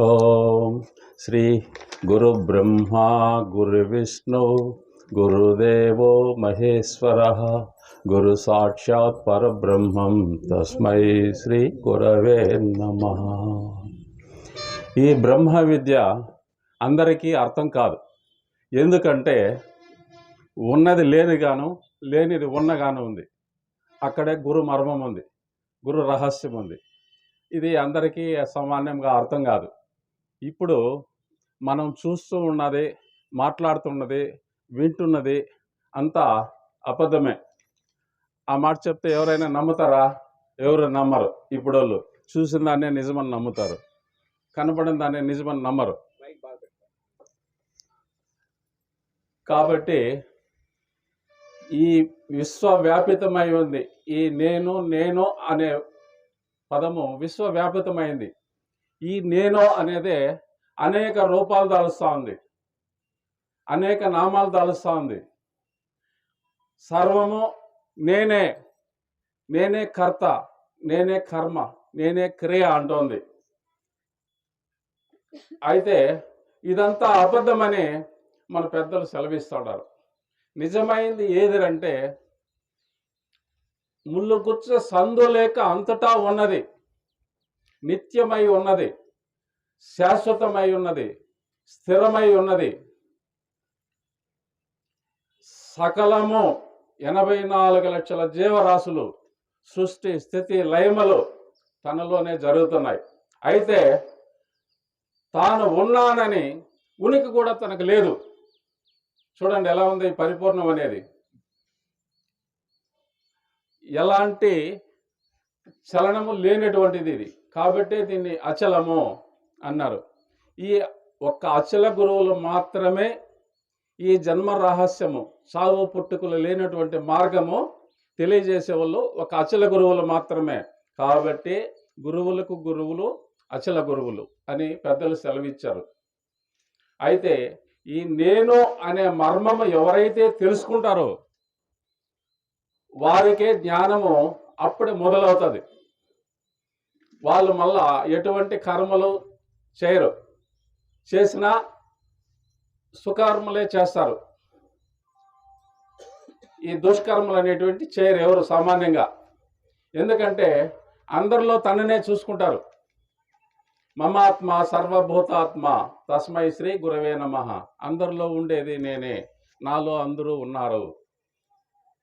ఓం శ్రీ గురు బ్రహ్మ గురు విష్ణు గురుదేవో మహేశ్వర గురు సాక్షాత్ పరబ్రహ్మం తస్మై శ్రీ గురవే నమ. ఈ బ్రహ్మ విద్య అందరికీ అర్థం కాదు. ఎందుకంటే ఉన్నది లేనిగాను లేనిది ఉన్నగాను ఉంది. అక్కడే గురు మర్మం ఉంది గురు రహస్యం ఉంది. ఇది అందరికీ సామాన్యంగా అర్థం కాదు. ఇప్పుడు మనం చూస్తూ ఉన్నది మాట్లాడుతున్నది వింటున్నది అంతా అబద్ధమే. ఆ మాట చెప్తే ఎవరైనా నమ్ముతారా? ఎవరు నమ్మరు. ఇప్పుడు వాళ్ళు చూసిన దాన్నే నిజమని నమ్ముతారు. కనపడిన దాన్నే నిజమని నమ్మరు. కాబట్టి ఈ విశ్వవ్యాపితమై ఉంది. ఈ నేను నేను అనే పదము విశ్వవ్యాపితమైంది. ఈ నేను అనేది అనేక రూపాలు దాలుస్తూ ఉంది. అనేక నామాలు దాలుస్తూ ఉంది. సర్వము నేనే నేనే కర్త నేనే కర్మ నేనే క్రియ అంటోంది. అయితే ఇదంతా అబద్ధమని మన పెద్దలు సెలవిస్తున్నారు నిజమైంది ఏదిరంటే ముళ్ళు గుచ్చ సందు లేక అంతటా ఉన్నది. నిత్యమై ఉన్నది శాశ్వతమై ఉన్నది స్థిరమై ఉన్నది. సకలము ఎనభై నాలుగు లక్షల జీవరాశులు సృష్టి స్థితి లయమలు తనలోనే జరుగుతున్నాయి. అయితే తాను ఉన్నానని ఉనికి కూడా తనకు లేదు. చూడండి ఎలా ఉంది పరిపూర్ణం అనేది. ఎలాంటి చలనము లేనటువంటిది ఇది. కాబట్టి దీన్ని అచలము అన్నారు. ఈ ఒక్క అచల గురువులు మాత్రమే ఈ జన్మ రహస్యము సాగు పుట్టుకలు లేనటువంటి మార్గము తెలియజేసే వాళ్ళు ఒక అచల గురువులు మాత్రమే. కాబట్టి గురువులకు గురువులు అచల గురువులు అని పెద్దలు సెలవిచ్చారు. అయితే ఈ నేను అనే మర్మము ఎవరైతే తెలుసుకుంటారో వారికే జ్ఞానము అప్పుడే మొదలవుతుంది. వాళ్ళు మళ్ళా ఎటువంటి కర్మలు చేయరు. చేసినా సుకర్మలే చేస్తారు. ఈ దుష్కర్మలు అనేటువంటి చేయరు ఎవరు సామాన్యంగా. ఎందుకంటే అందరిలో తననే చూసుకుంటారు. మమాత్మ సర్వభూతాత్మ తస్మై శ్రీ గురవే నమ. అందరిలో ఉండేది నేనే. నాలో అందరూ ఉన్నారు.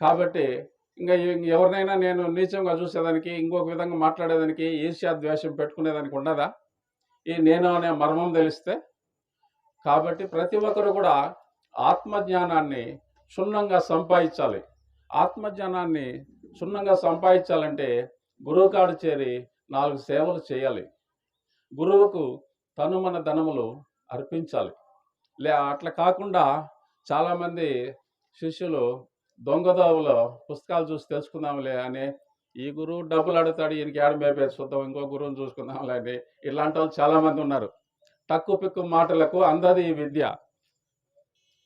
కాబట్టి ఇంకా ఎవరినైనా నేను నీచంగా చూసేదానికి ఇంకొక విధంగా మాట్లాడేదానికి ఈర్ష్యా ద్వేషం పెట్టుకునేదానికి ఉండదా? ఈ నేను అనే మర్మం తెలిస్తే? కాబట్టి ప్రతి ఒక్కరు కూడా ఆత్మజ్ఞానాన్ని క్షుణ్ణంగా సంపాదించాలి. ఆత్మజ్ఞానాన్ని క్షుణ్ణంగా సంపాదించాలంటే గురువు కాడు చేరి నాలుగు సేవలు చేయాలి. గురువుకు తను మన ధనములు అర్పించాలి. లే అట్లా కాకుండా చాలామంది శిష్యులు దొంగదావులో పుస్తకాలు చూసి తెలుసుకుందాంలే అని ఈ గురువు డబ్బులు అడుగుతాడు ఈయనకి ఏడ మేపేసి చూద్దాం ఇంకో గురువుని చూసుకుందాంలే అని. ఇలాంటి వాళ్ళు చాలామంది ఉన్నారు. తక్కువ పిక్కు మాటలకు అందది ఈ విద్య.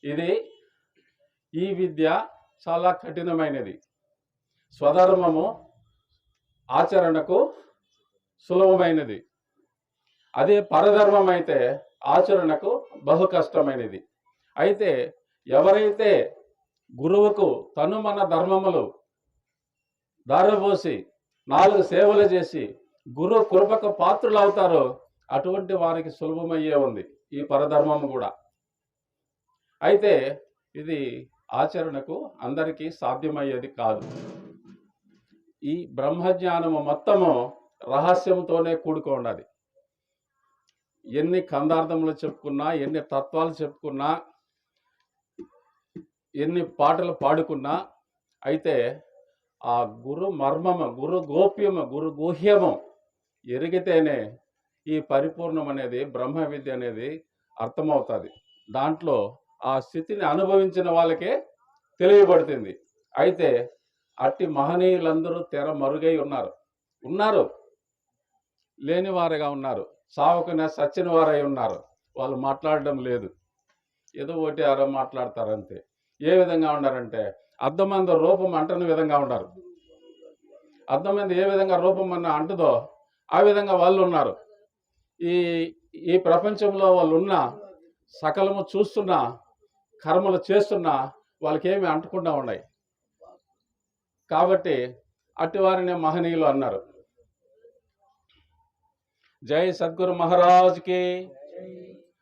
ఇది ఈ విద్య చాలా కఠినమైనది. స్వధర్మము ఆచరణకు సులభమైనది. అదే పరధర్మం అయితే ఆచరణకు బహు కష్టమైనది. అయితే ఎవరైతే గురువుకు తను మన ధర్మములు దారబోసి నాలుగు సేవలు చేసి గురు కృపకు పాత్రులు అవుతారో అటువంటి వారికి సులభమయ్యే ఉంది ఈ పరధర్మము కూడా. అయితే ఇది ఆచరణకు అందరికీ సాధ్యమయ్యేది కాదు. ఈ బ్రహ్మజ్ఞానము మొత్తము రహస్యంతోనే కూడుకోండి ఎన్ని కందార్థములు చెప్పుకున్నా ఎన్ని తత్వాలు చెప్పుకున్నా ఎన్ని పాటలు పాడుకున్నా అయితే ఆ గురు మర్మము గురు గోప్యము గురు గుహ్యము ఎరిగితేనే ఈ పరిపూర్ణం అనేది బ్రహ్మ విద్య అనేది అర్థమవుతుంది. దాంట్లో ఆ స్థితిని అనుభవించిన వాళ్ళకే తెలియబడుతుంది. అయితే అట్టి మహనీయులందరూ తెర మరుగై ఉన్నారు. ఉన్నారు. లేనివారుగా ఉన్నారు. సావుకునే సచ్చిన వారై ఉన్నారు. వాళ్ళు మాట్లాడడం లేదు. ఏదో ఒకటి అరో మాట్లాడతారు అంతే. ఏ విధంగా ఉన్నారంటే అర్థమంద రూపం అంటని విధంగా ఉన్నారు అర్థమైంది ఏ విధంగా రూపం అన్న అంటుదో ఆ విధంగా వాళ్ళు ఉన్నారు. ఈ ఈ ప్రపంచంలో వాళ్ళు ఉన్న సకలము చూస్తున్నా కర్మలు చేస్తున్నా వాళ్ళకేమి అంటకుండా ఉన్నాయి. కాబట్టి అట్టివారినే మహనీయులు అన్నారు. జై సద్గురు మహారాజ్కి.